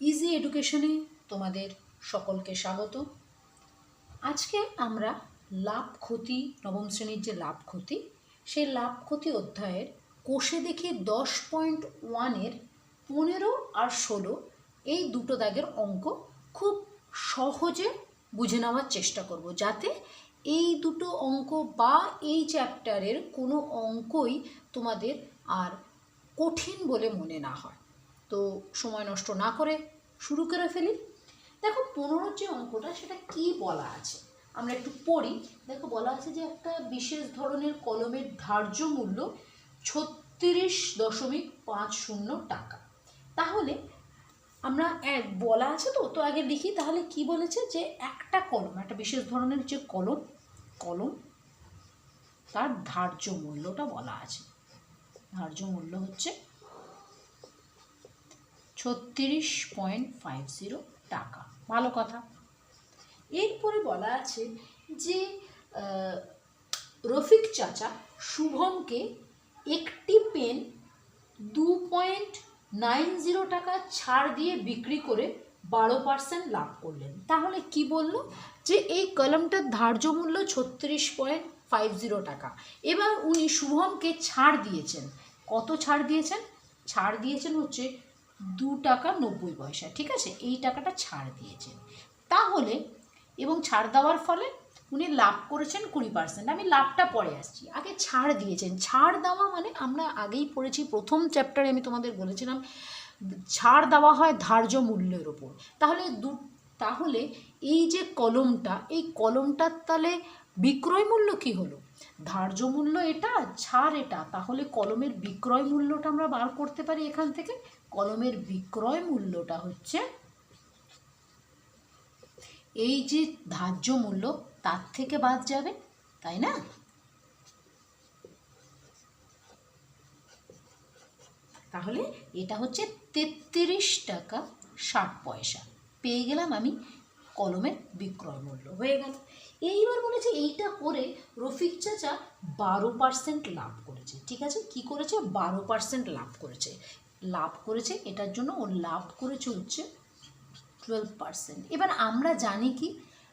Easy এডুকেশনে তোমাদের সকলকে স্বাগত। আজকে আমরা লাভ ক্ষতি, নবম শ্রেণির যে লাভ ক্ষতি, সেই লাভ ক্ষতি অধ্যায়ের কোষে দেখি দশ পয়েন্ট ওয়ানের পনেরো আর ষোলো এই দুটো দাগের অঙ্ক খুব সহজে বুঝে নেওয়ার চেষ্টা করব, যাতে এই দুটো অঙ্ক বা এই চ্যাপ্টারের কোনো অঙ্কই তোমাদের আর কঠিন বলে মনে না হয়। তো সময় নষ্ট না করে শুরু করে ফেলি। দেখো পনেরোর যে অঙ্কটা সেটা কি বলা আছে? আমরা একটু পড়ি। দেখো বলা আছে যে একটা বিশেষ ধরনের কলমের ধার্য মূল্য ছত্রিশ দশমিক পাঁচ শূন্য টাকা। তাহলে আমরা এক বলা আছে তো তো আগে লিখি। তাহলে কি বলেছে যে একটা কলম, একটা বিশেষ ধরনের যে কলম কলম, তার ধার্য মূল্যটা বলা আছে। ধার্য মূল্য হচ্ছে ছত্রিশ পয়েন্ট ফাইভ জিরো টাকা। ভালো কথা। এরপরে বলা আছে যে রফিক চাচা শুভমকে একটি পেন দু পয়েন্ট নাইন জিরো টাকা ছাড় দিয়ে বিক্রি করে বারো পার্সেন্ট লাভ করলেন। তাহলে কি বলল? যে এই কলমটার ধার্য মূল্য ছত্রিশ পয়েন্ট ফাইভ জিরো টাকা। এবার উনি শুভমকে ছাড় দিয়েছেন। কত ছাড় দিয়েছেন? ছাড় দিয়েছেন হচ্ছে দু টাকা নব্বই পয়সা, ঠিক আছে? এই টাকাটা ছাড় দিয়েছেন। তাহলে, এবং ছাড় দেওয়ার ফলে উনি লাভ করেছেন কুড়ি পার্সেন্ট আমি লাভটা পরে আসছি। আগে ছাড় দিয়েছেন। ছাড় দেওয়া মানে আমরা আগেই পড়েছি, প্রথম চ্যাপ্টারে আমি তোমাদের বলেছিলাম, ছাড় দেওয়া হয় ধার্য মূল্যের ওপর তাহলে দু, তাহলে এই যে কলমটা, এই কলমটার তাহলে বিক্রয় মূল্য কি হলো? ধার্য মূল্য এটা, ছাড় এটা। তাহলে কলমের বিক্রয় মূল্যটা আমরা বার করতে পারি এখান থেকে। কলমের বিক্রয় মূল্যটা হচ্ছে এই যে ধার্য মূল্য, তার থেকে বাদ যাবে, তাই না? তাহলে এটা হচ্ছে তেত্রিশ টাকা ষাট পয়সা। পেয়ে গেলাম আমি কলমের বিক্রয় মূল্য, হয়ে গেল। এইবার বলেছে এইটা করে রফিক চাচা বারো পার্সেন্ট লাভ করেছে। ঠিক আছে? কি করেছে? বারো পার্সেন্ট লাভ করেছে। লাভ করেছে, এটার জন্য ও লাভ করেছে হচ্ছে টুয়েলভ পার্সেন্ট এবার আমরা জানি কি?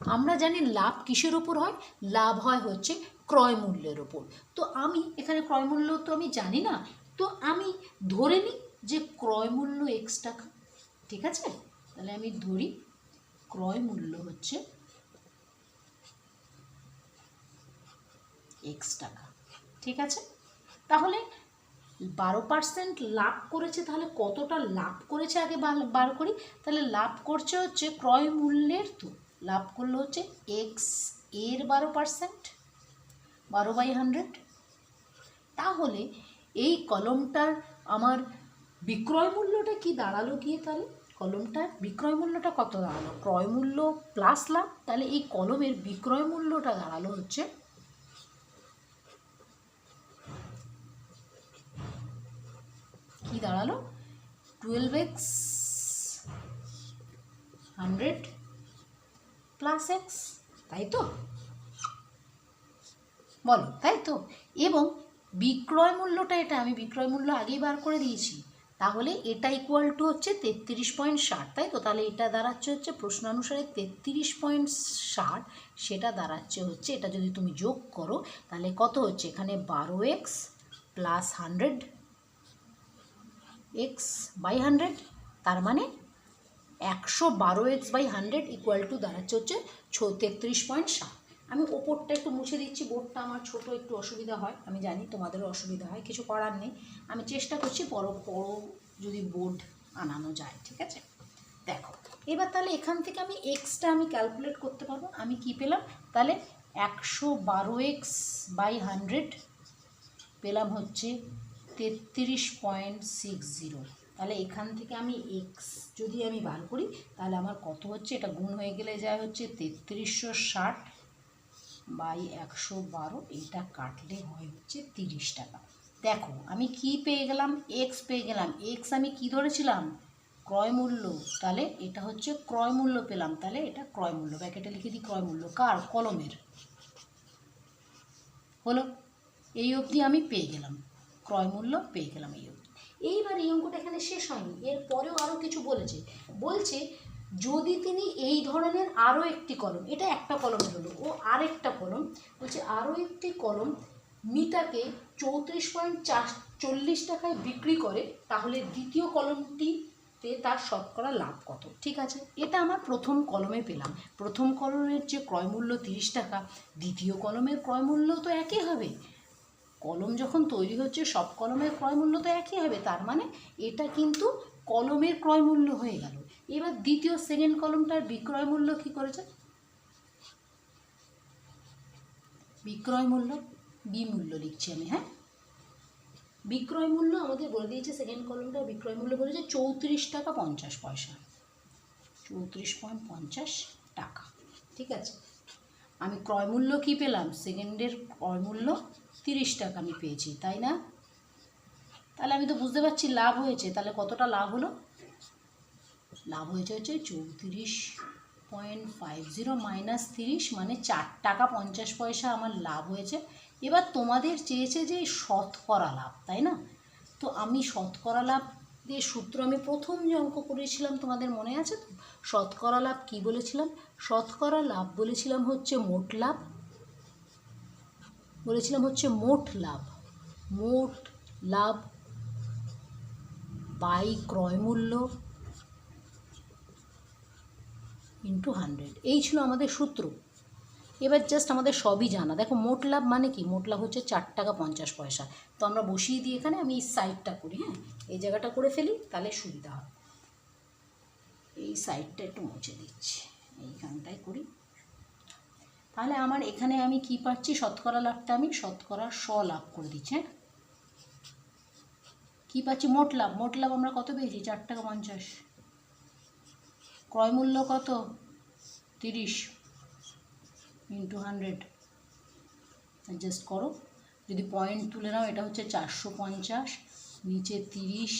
আমরা জানি লাভ কিসের ওপর হয়? লাভ হয় হচ্ছে ক্রয় মূল্যের ওপর তো আমি এখানে ক্রয় মূল্য তো আমি জানি না, তো আমি ধরে নিই যে ক্রয় মূল্য এক্স টাকা, ঠিক আছে? তাহলে আমি ধরি ক্রয় মূল্য হচ্ছে এক্স টাকা, ঠিক আছে? তাহলে বারো পার্সেন্ট লাভ করেছে, তাহলে কতটা লাভ করেছে আগে বার- করি? তাহলে লাভ করছে হচ্ছে ক্রয় মূল্যের তো, লাভ করল হচ্ছে এক্সের বারো পার্সেন্ট বারো বাই হান্ড্রেড তাহলে এই কলমটার আমার বিক্রয় মূল্যটা কি দাঁড়াল গিয়ে তাহলে? কলমটার বিক্রয় মূল্যটা কত দাঁড়াল? ক্রয় মূল্য প্লাস লাভ, তাহলে এই কলমের বিক্রয় মূল্যটা দাঁড়াল হচ্ছে কি দাঁড়াল? Twelve x hundred plus x তাই তো? বলো, তাই তো? এবং বিক্রয় মূল্যটা এটা, আমি বিক্রয় মূল্য আগেই বার করে দিয়েছি। তাহলে এটা ইকুয়াল টু হচ্ছে তেত্রিশ পয়েন্ট ষাট, তাই তো? তাহলে এটা দাঁড়াচ্ছে হচ্ছে প্রশ্ন অনুসারে তেত্রিশ পয়েন্ট ষাট, সেটা দাঁড়াচ্ছে হচ্ছে, এটা যদি তুমি যোগ করো, তাহলে কত হচ্ছে? এখানে বারো x plus hundred x by hundred, তার মানে একশো বারো x by hundred equal to দাঁড়াচ্ছে হচ্ছে ছো তেত্রিশ পয়েন্ট সাত। আমি ওপরটা একটু মুছে দিচ্ছি, বোর্ডটা আমার ছোট, একটু অসুবিধা হয়, আমি জানি তোমাদেরও অসুবিধা হয়, কিছু করার নেই। আমি চেষ্টা করছি বড় বড় যদি বোর্ড আনানো যায়, ঠিক আছে? দেখো, এবার তাহলে এখান থেকে আমি এক্সটা আমি ক্যালকুলেট করতে পারব, আমি কি পেলাম? তাহলে একশো বারো এক্স বাই হান্ড্রেড পেলাম হচ্ছে তেত্রিশ পয়েন্ট সিক্স জিরো। তাহলে এখান থেকে আমি এক্স যদি আমি বার করি, তাহলে আমার কত হচ্ছে? এটা গুণ হয়ে গেলে যায় হচ্ছে তেত্রিশশো ষাট বাই একশো বারো। এইটা কাটলে হয় হচ্ছে তিরিশ টাকা। দেখো, আমি কি পেয়ে গেলাম? এক্স পেয়ে গেলাম। এক্স আমি কি ধরেছিলাম? ক্রয় মূল্য। তাহলে এটা হচ্ছে ক্রয় মূল্য পেলাম। তাহলে এটা ক্রয় মূল্য। ব্যাকেটে লিখে দিই ক্রয় মূল্য। কার? কলমের। হলো? এই অবধি আমি পেয়ে গেলাম। ক্রয় মূল্য পেয়ে গেলাম এই অবধি এইবার এই অঙ্কটা এখানে শেষ হয়নি এর পরেও আরও কিছু বলেছে। বলছে, যদি তিনি এই ধরনের আরও একটি কলম, এটা একটা কলমের হলো, ও আরেকটা কলম, বলছে আরও একটি কলম মিতাকে চৌত্রিশ পয়েন্ট চার চল্লিশ টাকায় বিক্রি করে, তাহলে দ্বিতীয় কলমটিতে তার শতকরা লাভ কত? ঠিক আছে? এটা আমার প্রথম কলমে পেলাম। প্রথম কলমের যে ক্রয় মূল্য তিরিশ টাকা, দ্বিতীয় কলমের ক্রয় মূল্য তো একই হবে। কলম যখন তৈরি হচ্ছে, সব কলমের ক্রয় মূল্য তো একই হবে, তার মানে এটা কিন্তু কলমের ক্রয় মূল্য হয়ে গেল। এবার দ্বিতীয় সেকেন্ড কলমটার বিক্রয় মূল্য কি করেছে? বিক্রয় মূল্য বি মূল্য লিখছি আমি হ্যাঁ? বিক্রয় মূল্য আমাদের বলে দিয়েছে সেকেন্ড কলমটা বিক্রয় মূল্য বলেছে চৌত্রিশ টাকা পঞ্চাশ পয়সা। চৌত্রিশ পয়েন্ট পঞ্চাশ টাকা, ঠিক আছে? আমি ক্রয় মূল্য কী পেলাম? সেকেন্ডের ক্রয় মূল্য তিরিশ টাকা আমি পেয়েছি, তাই না? তাহলে আমি তো বুঝতে পারছি লাভ হয়েছে, তাহলে কতটা লাভ হলো? লাভ হয়েছে হচ্ছে চৌত্রিশ পয়েন্ট ফাইভ জিরো মাইনাস তিরিশ মানে চার টাকা পঞ্চাশ পয়সা আমার লাভ হয়েছে। এবার তোমাদের চেয়েছে যে শতকরা লাভ, তাই না? তো আমি শতকরা লাভ দিয়ে সূত্র আমি প্রথম যে অঙ্ক করেছিলাম, তোমাদের মনে আছে তো? শতকরা লাভ কী বলেছিলাম? শতকরা লাভ বলেছিলাম হচ্ছে মোট লাভ। বলেছিলাম হচ্ছে মোট লাভ। মোট লাভ বাই ক্রয় মূল্য ইন্টু হান্ড্রেড এই ছিল আমাদের সূত্র। এবার জাস্ট আমাদের সবই জানা। দেখো, মোট লাভ মানে কি? মোট লাভ হচ্ছে চার টাকা পঞ্চাশ পয়সা। তো আমরা বসিয়ে দিই এখানে আমি এই সাইডটা করি হ্যাঁ? এই জায়গাটা করে ফেলি, তাহলে সুবিধা হয় এই সাইডটা একটু মুছে দিচ্ছি। এইখানটায় করি। তাহলে আমার এখানে আমি কি পাচ্ছি? শতকরা লাভটা আমি শতকরা শ লাভ করে দিচ্ছি হ্যাঁ? কী পাচ্ছি? মোট লাভ। মোট লাভ আমরা কত পেয়েছি? চার টাকা পঞ্চাশ। ক্রয় মূল্য কত? তিরিশ ইন্টু হান্ড্রেড অ্যাডজাস্ট করো। যদি পয়েন্ট তুলে নাও, এটা হচ্ছে চারশো পঞ্চাশ, নিচে তিরিশ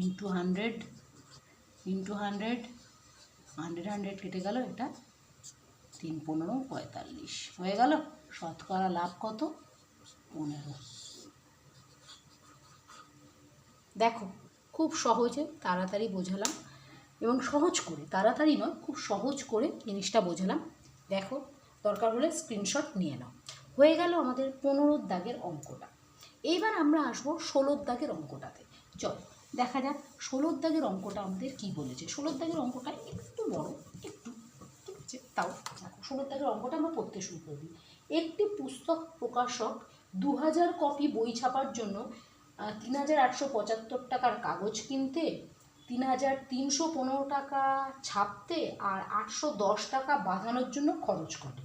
into hundred into hundred hundred hundred কেটে গেল এটা। তিন পনেরো, পঁয়তাল্লিশ। হয়ে গেল? শতকরা লাভ কত? পনেরো। দেখো, খুব সহজে তাড়াতাড়ি বোঝালাম এবং সহজ করে, তাড়াতাড়ি নয়, খুব সহজ করে জিনিসটা বোঝালাম। দেখো, দরকার হলে স্ক্রিনশট নিয়ে নাও। হয়ে গেল আমাদের পনেরোর দাগের অঙ্কটা। এইবার আমরা আসব ষোলোর দাগের অঙ্কটাতে। চল, দেখা যাক ষোলোর দাগের অঙ্কটা আমাদের কি বলেছে। ষোলোর দাগের অঙ্কটা একটু বড় তাও দাগের অঙ্কটা আমরা পড়তে শুরু করবি। একটি পুস্তক প্রকাশক দু হাজার কপি বই ছাপার জন্য তিন হাজার আটশো পঁচাত্তর টাকার কাগজ কিনতে, তিন হাজার তিনশো পনেরো টাকা ছাপতে আর আটশো দশ টাকা বাঁধানোর জন্য খরচ করে।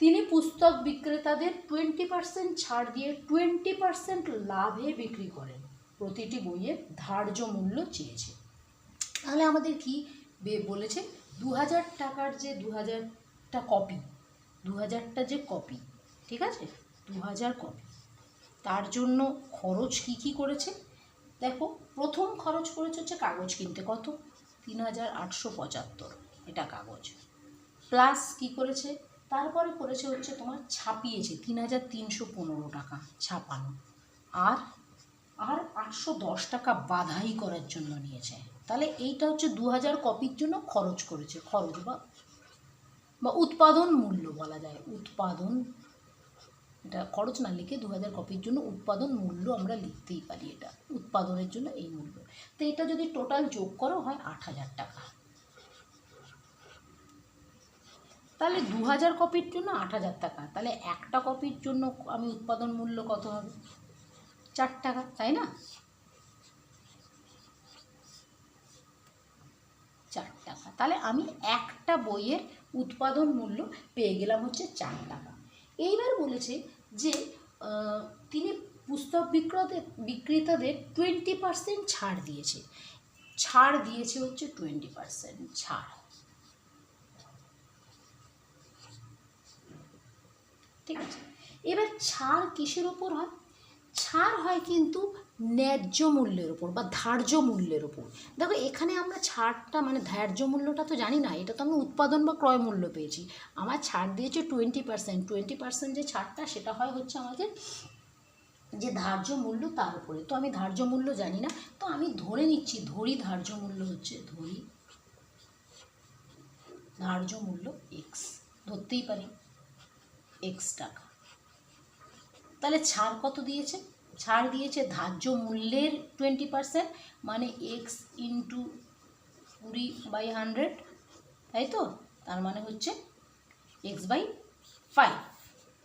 তিনি পুস্তক বিক্রেতাদের টোয়েন্টি পার্সেন্ট ছাড় দিয়ে টোয়েন্টি পার্সেন্ট লাভে বিক্রি করেন। প্রতিটি বইয়ের ধার্য মূল্য চেয়েছে। তাহলে আমাদের কি বলেছে? দু হাজার টাকার যে দু হাজারটা কপি দু হাজারটা যে কপি ঠিক আছে? দু হাজার কপি তার জন্য খরচ কি কি করেছে? দেখো, প্রথম খরচ করেছে হচ্ছে কাগজ কিনতে কত? তিন হাজার আটশো পঁচাত্তর এটা কাগজ। প্লাস কি করেছে? তারপরে করেছে হচ্ছে তোমার ছাপিয়েছে, তিন হাজার তিনশো পনেরো টাকা ছাপানো। আর আর আটশো দশ টাকা বাধাই করার জন্য নিয়েছে। তাহলে এইটা হচ্ছে দু হাজার কপির জন্য খরচ করেছে। খরচ বা বা উৎপাদন মূল্য বলা যায়। উৎপাদন, এটা খরচ না লিখে দু হাজার কপির জন্য উৎপাদন মূল্য আমরা লিখতেই পারি এটা। উৎপাদনের জন্য এই মূল্য। তো এটা যদি টোটাল যোগ করো হয় আট হাজার টাকা। তাহলে দু হাজার কপির জন্য আট হাজার টাকা। তাহলে একটা কপির জন্য আমি উৎপাদন মূল্য কত হবে? চার টাকা, তাই না? চার টাকা। তাহলে আমি একটা বইয়ের উৎপাদন মূল্য পেয়ে গেলাম হচ্ছে চার টাকা। এইবার বলেছে যে তিনি পুস্তক বিক্রেতাদের বিক্রেতাদের টোয়েন্টি পার্সেন্ট ছাড় দিয়েছে। ছাড় দিয়েছে হচ্ছে টোয়েন্টি পার্সেন্ট ছাড়। ঠিক আছে? এবার ছাড় কিসের ওপর হয়? ছাড় হয় কিন্তু ন্যায্য মূল্যের ওপর বা ধার্য মূল্যের ওপর দেখো, এখানে আমরা ছাড়টা মানে ধার্য মূল্যটা তো জানি না, এটা তো আমি উৎপাদন বা ক্রয় মূল্য পেয়েছি। আমার ছাড় দিয়েছে টোয়েন্টি পার্সেন্ট টোয়েন্টি পার্সেন্ট যে ছাড়টা সেটা হয় হচ্ছে আমাদের যে ধার্য মূল্য তার উপরে। তো আমি ধার্য মূল্য জানি না, তো আমি ধরে নিচ্ছি, ধরি ধার্য মূল্য হচ্ছে, ধরি ধার্য মূল্য এক্স ধরতেই পারি এক্স টাকা। তাহলে ছাড় কত দিয়েছে? ছাড় দিয়েছে ধার্য মূল্যের টোয়েন্টি পার্সেন্ট মানে এক্স ইন্টু কুড়ি বাই হান্ড্রেড তাই তো? তার মানে হচ্ছে এক্স বাই ফাইভ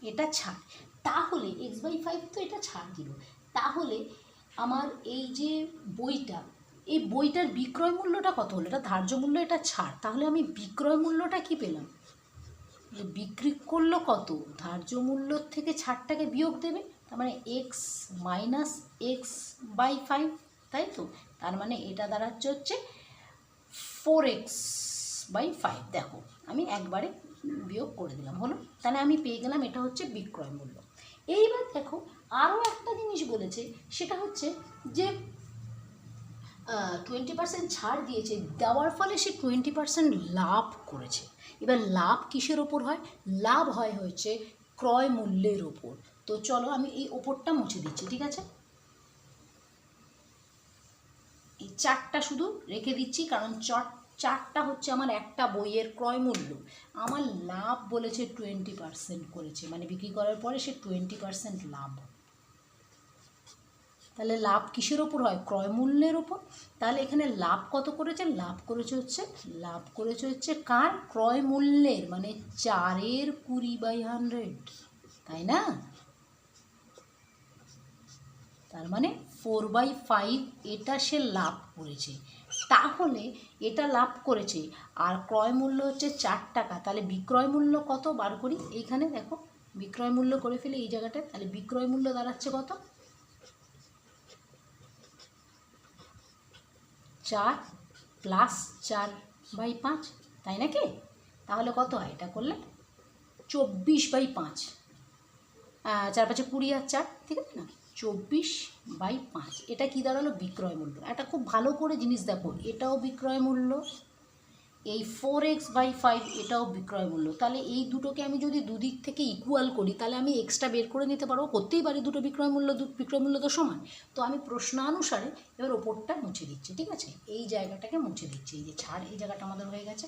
এটা ছাড়। তাহলে এক্স বাই ফাইভ তো এটা ছাড় দিল। তাহলে আমার এই যে বইটা, এই বইটার বিক্রয় মূল্যটা কত হলো? এটা ধার্য মূল্য, এটা ছাড়। তাহলে আমি বিক্রয় মূল্যটা কি পেলাম? বিক্রি করল কত? ধার্য মূল্য থেকে ছাড়টাকে বিয়োগ দেবে। তার মানে x minus x by five তাই তো? তার মানে এটা দাঁড়াচ্ছে হচ্ছে ফোর এক্স বাই ফাইভ দেখো, আমি একবারে বিয়োগ করে দিলাম, হলো? তাহলে আমি পেয়ে গেলাম এটা হচ্ছে বিক্রয় মূল্য। এইবার দেখো আরও একটা জিনিস বলেছে, সেটা হচ্ছে যে টোয়েন্টি পার্সেন্ট ছাড় দিয়েছে, দেওয়ার ফলে সে টোয়েন্টি পার্সেন্ট লাভ করেছে। এবার লাভ কিসের ওপর হয়? লাভ হয় হচ্ছে ক্রয় মূল্যের ওপর। তো চলো আমি এই ওপরটা মুছে দিচ্ছি, ঠিক আছে? এই চারটা শুধু রেখে দিচ্ছি, কারণ চট চারটা হচ্ছে আমার একটা বইয়ের ক্রয় মূল্য। আমার লাভ বলেছে টোয়েন্টি পার্সেন্ট করেছে মানে বিক্রি করার পরে সে টোয়েন্টি পার্সেন্ট লাভ। তাহলে লাভ কিসের ওপর হয়? ক্রয় মূল্যের ওপর। তাহলে এখানে লাভ কত করেছে? লাভ করেছে হচ্ছে, লাভ করেছে হচ্ছে কার? ক্রয় মূল্যের মানে চারের কুড়ি বাই হান্ড্রেড তাই না? তার মানে ফোর বাই ফাইভ এটা সে লাভ করেছে। তাহলে এটা লাভ করেছে। আর ক্রয় মূল্য হচ্ছে চার টাকা। তাহলে বিক্রয় মূল্য কত? বার করি। এইখানে দেখো, বিক্রয় মূল্য করে ফেলে এই জায়গাটায়। তাহলে বিক্রয় মূল্য দাঁড়াচ্ছে কত? চার প্লাস চার বাই পাঁচ, তাই নাকি? তাহলে কত হয়? এটা করলে চব্বিশ বাই পাঁচ। চার পাঁচে কুড়ি আর চার, ঠিক আছে না? চব্বিশ বাই পাঁচ। এটা কি দাঁড়াল? বিক্রয় মূল্য। এটা খুব ভালো করে জিনিস দেখো, এটাও বিক্রয় মূল্য। এই ফোর এক্স বাই ফাইভ এটাও বিক্রয় মূল্য। তাহলে এই দুটোকে আমি যদি দুদিক থেকে ইকুয়াল করি, তাহলে আমি এক্সট্রা বের করে নিতে পারব করতেই পারি দুটো বিক্রয় মূল্য বিক্রয় মূল্য তো সমান। তো আমি প্রশ্নানুসারে এবার ওপরটা মুছে দিচ্ছি, ঠিক আছে? এই জায়গাটাকে মুছে দিচ্ছি। এই যে ছাড়, এই জায়গাটা আমাদের হয়ে গেছে।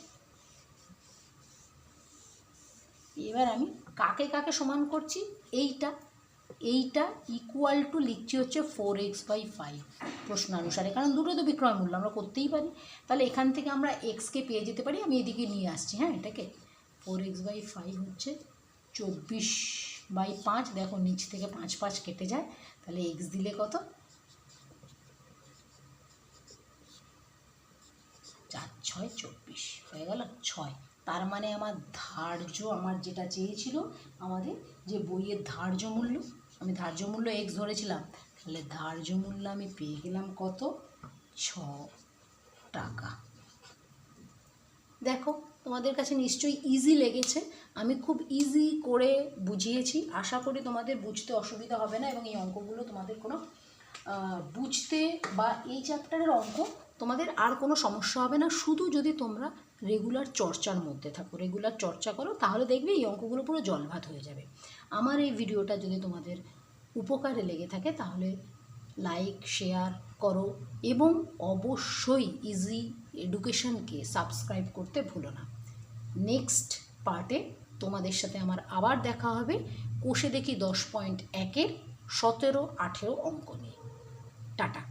এবার আমি কাকে কাকে সমান করছি? এইটা এইটা ইকুয়াল টু লিখছি হচ্ছে ফোর এক্স বাই ফাইভ প্রশ্ন অনুসারে। কারণ দুটো তো বিক্রয় মূল্য, আমরা করতেই পারি। তাহলে এখান থেকে আমরা এক্সকে পেয়ে যেতে পারি, আমি এদিকে নিয়ে আসছি হ্যাঁ এটাকে। ফোর এক্স বাই ফাইভ হচ্ছে চব্বিশ বাই পাঁচ, দেখো নিচ থেকে পাঁচ পাঁচ কেটে যায়, তাহলে এক্স দিলে কত? চার, ছয়, চব্বিশ, হয়ে গেল ছয়। তার মানে আমার ধার্য, আমার যেটা চেয়েছিল, আমাদের যে বইয়ের ধার্য মূল্য আমি ধার্য মূল্য এক্স ধরেছিলাম, তাহলে ধার্য মূল্য আমি পেয়ে গেলাম কত? ছ টাকা। দেখো, তোমাদের কাছে নিশ্চয়ই ইজি লেগেছে। আমি খুব ইজি করে বুঝিয়েছি। আশা করি তোমাদের বুঝতে অসুবিধা হবে না এবং এই অঙ্কগুলো তোমাদের কোনো বুঝতে বা এই চ্যাপ্টারের অঙ্ক তোমাদের আর কোনো সমস্যা হবে না। শুধু যদি তোমরা রেগুলার চর্চার মধ্যে থাকো রেগুলার চর্চা করো, তাহলে দেখবে এই অঙ্কগুলো পুরো জলভাত হয়ে যাবে। আমার এই ভিডিওটা যদি তোমাদের উপকারে লেগে থাকে, তাহলে লাইক শেয়ার করো এবং অবশ্যই ইজি এডুকেশনকে সাবস্ক্রাইব করতে ভুলো না। নেক্সট পার্টে তোমাদের সাথে আমার আবার দেখা হবে। কোষে দেখি দশ পয়েন্ট একের সতেরো আঠেরো অঙ্ক নিয়ে। টাটা।